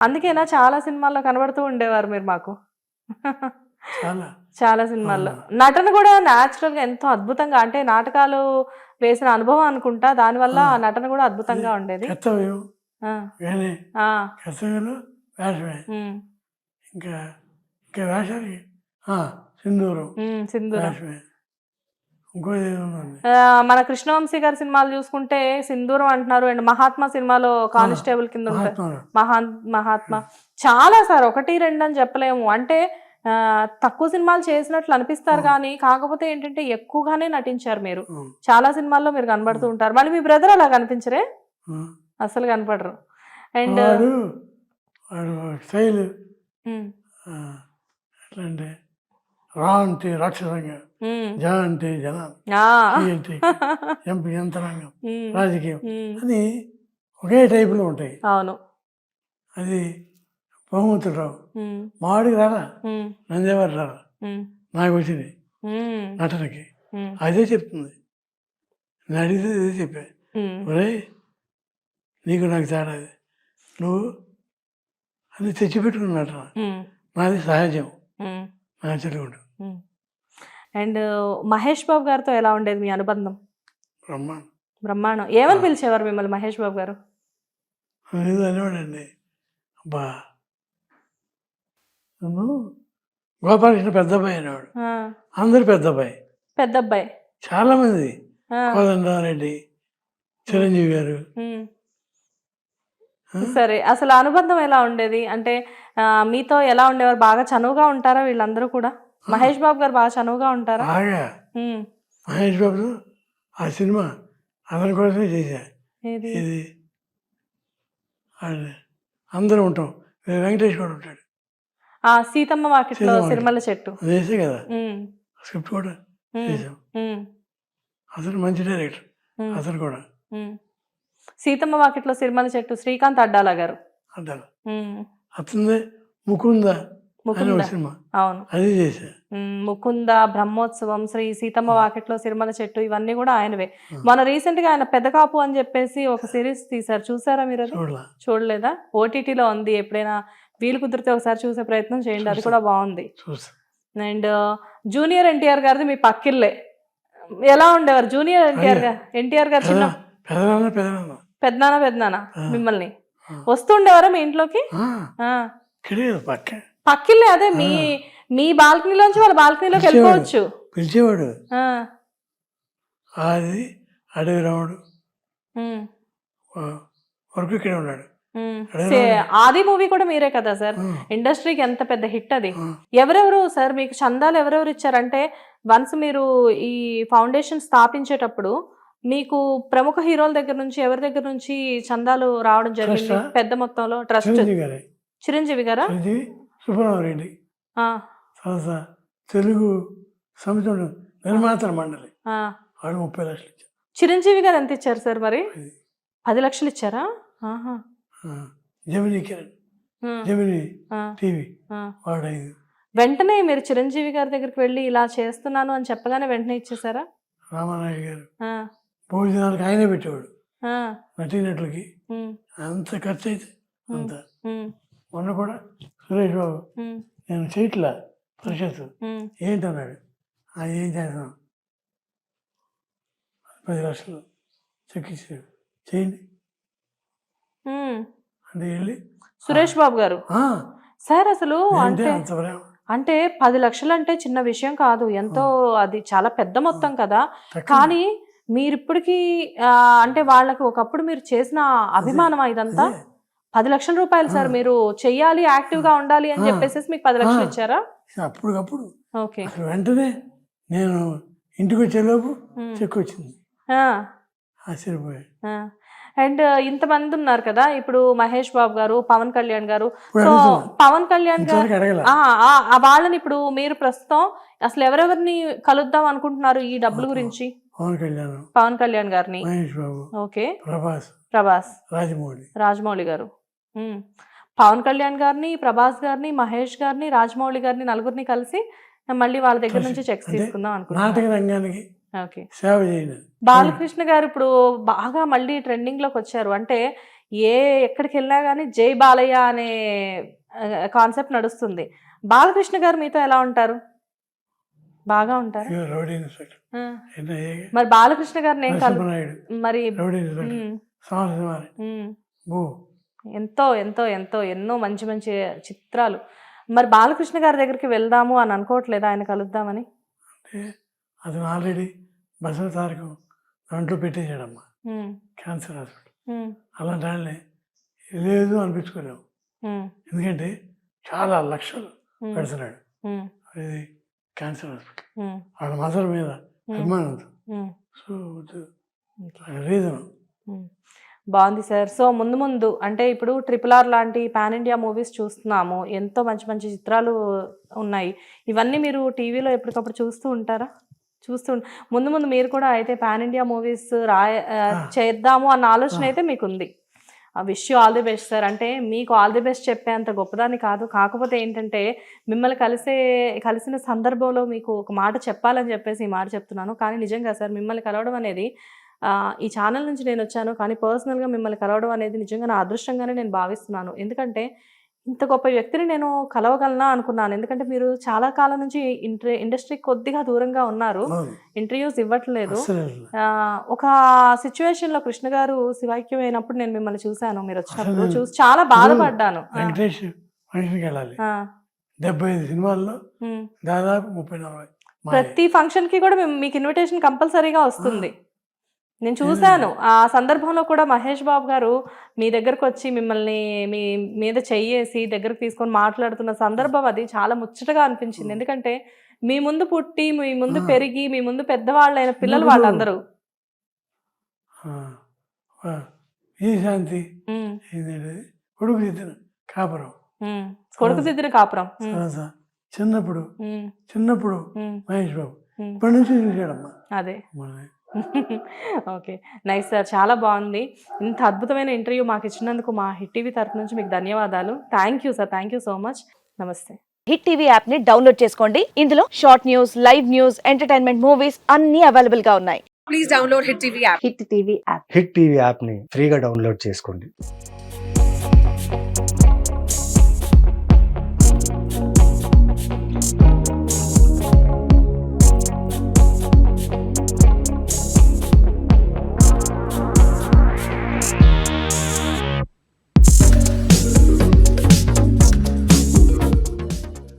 అందుకేనా చాలా సినిమాల్లో కనబడుతూ ఉండేవారు మీరు మాకు. చాలా. సినిమాల్లో. నటన కూడా న్యాచురల్గా ఎంతో అద్భుతంగా అంటే నాటకాలు వేసిన అనుభవం అనుకుంటా దానివల్ల ఆ. నటన కూడా అద్భుతంగా ఉండేది. ఇంకా ఇంకా వేషానికి సింధూరం మన కృష్ణవంశీ గారి సినిమాలు చూసుకుంటే సింధూరం అంటున్నారు అండ్ మహాత్మా సినిమాలో కానిస్టేబుల్ కింద ఉంటారు. మహా మహాత్మా. చాలా సార్ ఒకటి రెండు అని చెప్పలేము. అంటే తక్కువ సినిమాలు చేసినట్లు అనిపిస్తారు. కానీ కాకపోతే ఏంటంటే ఎక్కువగానే నటించారు మీరు. చాలా సినిమాల్లో మీరు కనబడుతూ ఉంటారు. మళ్ళీ మీ బ్రదర్ అలా కనిపించరే. అసలు కనపడరు. అండ్ రా అంటే రాక్షసంగా. జ అంటే జనాలు టీ అంటే ఎంపీ యంత్రాంగం రాజకీయం. అని ఒకే టైపులో ఉంటాయి. అవును. అది బహుమతులు రావు. మావాడికి ఉమ్, నందేవారు ఉమ్, నాకు వచ్చింది. నటనకి. అదే చెప్తుంది. నేను అడిగితే అదే చెప్పా. ఒరే నీకు నాకు తేడా అది. నువ్వు అది తెచ్చిపెట్టుకున్న నటన. నాది సహజం. ఉమ్. అండ్ మహేష్ బాబు గారితో ఎలా ఉండేది మీ అనుబంధం? బ్రహ్మాండం. బ్రహ్మాండం. ఏమని. పిలిచేవారు మిమ్మల్ని మహేష్ బాబు గారు? అనేవాడండి అబ్బా. గోపాలకృష్ణ పెద్ద అబ్బాయి అనేవాడు అందరు పెద్ద అబ్బాయి పెద్ద అబ్బాయి చాలామంది ఆ, కోదండరామరెడ్డి చిరంజీవి గారు? సరే అసలు అనుబంధం ఎలా ఉండేది? అంటే మీతో ఎలా ఉండేవారు? బాగా చనువుగా ఉంటారా వీళ్ళందరూ కూడా? మహేష్ బాబు గారు బాగా చనువుగా ఉంటారా? బాగా. మహేష్ బాబు ఆ సినిమా అతని కోసమే చేశా. ఇది అది అందరూ ఉంటాం. వెంకటేష్ కూడా ఉంటాడు. ఆ సీతమ్మ వాకిట్లో. సిరిమల్ల చెట్టు. వేసే కదా? స్క్రిప్ట్ కూడా చేసాం అతను మంచి డైరెక్టర్. అతను కూడా. సీతమ్మ వాకిట్లో సిరిమల్ల చెట్టు శ్రీకాంత్ అడ్డాల గారు. అంటారు ముకుంద ముకుంద. సినిమా. అవును. అది చేశా. ఉమ్, ముకుంద బ్రహ్మోత్సవం శ్రీ సీతమ్మ వాకిట్లో సిరిమల్ల చెట్టు ఇవన్నీ కూడా ఆయనవే. మన రీసెంట్గా ఆయన పెద్ద కాపు అని చెప్పేసి ఒక సిరీస్ తీశారు. చూసారా మీరు అది? చూడలా. చూడలేదా? ఓటీటీలో ఉంది. ఎప్పుడైనా వీలు కుదిరితే ఒకసారి చూసే ప్రయత్నం చేయండి. అది కూడా బాగుంది. అండ్ జూనియర్ ఎన్టీఆర్ గారిది మీ పక్కిల్లే. ఎలా ఉండేవారు జూనియర్ ఎన్టీఆర్ గారు ఎన్టీఆర్ గారు చిన్న పెదనాన్న పెదనాన్న. పెద్దనాన్న పెద్దనాన్న. మిమ్మల్ని. వస్తుండేవారా మీ ఇంట్లోకి. ఇక్కడే పక్క. పక్కిల్లే అదే మీ మీ బాల్కనీలోంచి వాళ్ళ బాల్కనీలోకి. వెళ్ళిపోవచ్చు. పిలిచేవాడు. అది అడవి రాముడు. వరకు ఇక్కడే ఉన్నాడు. ఆది మూవీ కూడా మీరే కదా సార్? ఇండస్ట్రీకి ఎంత పెద్ద హిట్ అది. ఎవరెవరు సార్ మీకు చందాలు ఎవరెవరు ఇచ్చారంటే వన్స్ మీరు ఈ ఫౌండేషన్ స్థాపించేటప్పుడు మీకు ప్రముఖ హీరోల దగ్గర నుంచి ఎవరి దగ్గర నుంచి చందాలు రావడం జరిగింది? పెద్ద మొత్తంలో ట్రస్ట్ చిరంజీవి గారే. తర్వాత తెలుగు సమితి నిర్మాతల మండలి. వాడు ముప్పై లక్షలు ఇచ్చారు. చిరంజీవి గారు ఎంత ఇచ్చారు సార్ మరి. పది. లక్షలు ఇచ్చారా? జమినీ కిరణ్. Gemini TV. ఆ. వాడు ఐదు. వెంటనే మీరు చిరంజీవి గారి దగ్గరికి వెళ్ళి ఇలా చేస్తున్నాను అని చెప్పగానే వెంటనే ఇచ్చేసారా? రామానాయుడు గారు. ఆ, భోజనాలకు ఆయనే పెట్టేవాడు. నటీనటులకి. అంత ఖర్చు అయితే అంత. మొన్న కూడా సురేష్ బాబు నేను చేయట్లా పరిషత్తు ఉమ్. ఏంటన్నాడు? "ఆ, ఏం చేస్తాం? పది లక్షలు చెక్ ఇచ్చాడు. చేయండి. అంటే వెళ్ళి సురేష్ బాబు గారు? "ఆ, సార్ అసలు అంటే అంటే పది లక్షలు అంటే చిన్న విషయం కాదు. ఎంతో అది చాలా పెద్ద మొత్తం కదా. కానీ మీరు ఇప్పటికీ అంటే వాళ్ళకి ఒకప్పుడు మీరు చేసిన అభిమానం ఇదంతా. పది లక్షల రూపాయలు సార్. మీరు చెయ్యాలి యాక్టివ్గా ఉండాలి అని. చెప్పేసి మీకు పది లక్షలు. ఇచ్చారా? అప్పటికప్పుడు. ఓకే. వెంటనే నేను ఇంటికి వచ్చేలోపు. చెక్ వచ్చింది. ఆశ్చర్యపోయాడు. అండ్ ఇంతమంది ఉన్నారు కదా ఇప్పుడు మహేష్ బాబు గారు పవన్ కళ్యాణ్ గారు. సో పవన్ కళ్యాణ్ గారు వాళ్ళని ఇప్పుడు మీరు ప్రస్తుతం అసలు ఎవరెవరిని కలుద్దాం అనుకుంటున్నారు ఈ డబ్బుల గురించి? పవన్ కళ్యాణ్ పవన్ కళ్యాణ్ గారిని? మహేష్ బాబు ఓకే. ప్రభాస్ ప్రభాస్. రాజమౌళి. రాజమౌళి గారు. పవన్ కళ్యాణ్ గారిని ప్రభాస్ గారిని మహేష్ గారిని రాజమౌళి గారిని నలుగురిని కలిసి మళ్ళీ వాళ్ళ దగ్గర. నుంచి చెక్స్ తీసుకుందాం అనుకుంటున్నాను. నాటక రంగానికి ఓకే. సేవ చేయండి బాలకృష్ణ గారు ఇప్పుడు బాగా మళ్ళీ ట్రెండింగ్లోకి వచ్చారు. అంటే ఏ ఎక్కడికి వెళ్ళినా కానీ జై బాలయ్య అనే కాన్సెప్ట్ నడుస్తుంది. బాలకృష్ణ గారు మీతో ఎలా ఉంటారు? బాగా ఉంటారు? రౌడీ మరి బాలకృష్ణ గారిని ఏం నరసింహనాయుడు. మరి ఎంతో ఎంతో ఎంతో ఎన్నో మంచి మంచి చిత్రాలు. మరి బాలకృష్ణ గారి దగ్గరికి వెళ్దాము అని అనుకోవట్లేదు? ఆయన కలుద్దామని. అతను ఆల్రెడీ బసవ తారకం దాంట్లో పెట్టేశాడమ్మా. Cancer hospital. అలాంటి వాళ్ళని లేదు అనిపించుకోలేము. ఎందుకంటే చాలా లక్షలు పెడుతున్నాడు. ఇది క్యాన్సర్ హాస్పిటల్. వాళ్ళ మదర్ మీద అభిమానంతో. So reason. బాగుంది సార్. సో ముందు ముందు అంటే ఇప్పుడు ట్రిపుల్ ఆర్ లాంటి పాన్ ఇండియా మూవీస్ చూస్తున్నాము. ఎంతో మంచి మంచి చిత్రాలు ఉన్నాయి. ఇవన్నీ మీరు టీవీలో ఎప్పటికప్పుడు చూస్తూ ఉంటారా? చూస్తూ ముందు ముందు మీరు కూడా అయితే పాన్ ఇండియా మూవీస్ రాయ చేద్దాము అన్న ఆలోచన అయితే మీకు ఉంది wish you all the best sir అంటే మీకు ఆల్ ది బెస్ట్ చెప్పేంత గొప్పదాన్ని కాదు. కాకపోతే ఏంటంటే మిమ్మల్ని కలిసే కలిసిన సందర్భంలో మీకు ఒక మాట చెప్పాలని చెప్పేసి ఈ మాట చెప్తున్నాను. కానీ నిజంగా సార్ మిమ్మల్ని కలవడం అనేది ఈ ఛానల్ నుంచి నేను వచ్చాను. కానీ పర్సనల్గా మిమ్మల్ని కలవడం అనేది నిజంగా నా అదృష్టంగానే నేను భావిస్తున్నాను. ఎందుకంటే ఇంత గొప్ప వ్యక్తిని నేను కలవగలనా అనుకున్నాను. ఎందుకంటే మీరు చాలా కాలం నుంచి ఇంట్రీ ఇండస్ట్రీ కొద్దిగా దూరంగా ఉన్నారు. ఇంటర్వ్యూస్ ఇవ్వట్లేదు. ఒక సిచ్యువేషన్లో కృష్ణ గారు శివాక్యం అయినప్పుడు నేను మిమ్మల్ని చూశాను. మీరు వచ్చినప్పుడు చూసి చాలా బాధపడ్డాను. డెబ్బై ఐదు సినిమాల్లో. దాదాపు ముప్పై నలభై. ప్రతి ఫంక్షన్కి కూడా మీకు ఇన్విటేషన్ కంపల్సరీగా వస్తుంది. నేను చూశాను. ఆ సందర్భంలో కూడా మహేష్ బాబు గారు మీ దగ్గరకు వచ్చి మిమ్మల్ని మీ మీద చెయ్యేసి దగ్గరకు తీసుకొని మాట్లాడుతున్న సందర్భం అది చాలా ముచ్చటగా అనిపించింది. ఎందుకంటే మీ ముందు పుట్టి మీ ముందు. పెరిగి మీ ముందు పెద్దవాళ్ళైన పిల్లలు వాళ్ళందరూ. ఈ శాంతి? కొడుకు కాపురం. కొడుకు సిద్ధిన కాపురం. చిన్నప్పుడు. చిన్నప్పుడు మహేష్ బాబు. ఇప్పటి నుంచి చూశాడమ్మా. అదే. ఓకే. Nice sir. చాలా బాగుంది. ఇంత అద్భుతమైన ఇంటర్వ్యూ మాకు ఇచ్చినందుకు మా హిట్ టీవీ తరఫు నుంచి మీకు ధన్యవాదాలు. Thank you sir. Thank you so much. నమస్తే. హిట్ టీవీ యాప్ని డౌన్లోడ్ చేసుకోండి. ఇందులో short news live news entertainment movies అన్ని అవైలబుల్గా ఉన్నాయి. please download Hit TV app. Hit TV app. Hit TV యాప్ని ఫ్రీగా డౌన్లోడ్ చేసుకోండి.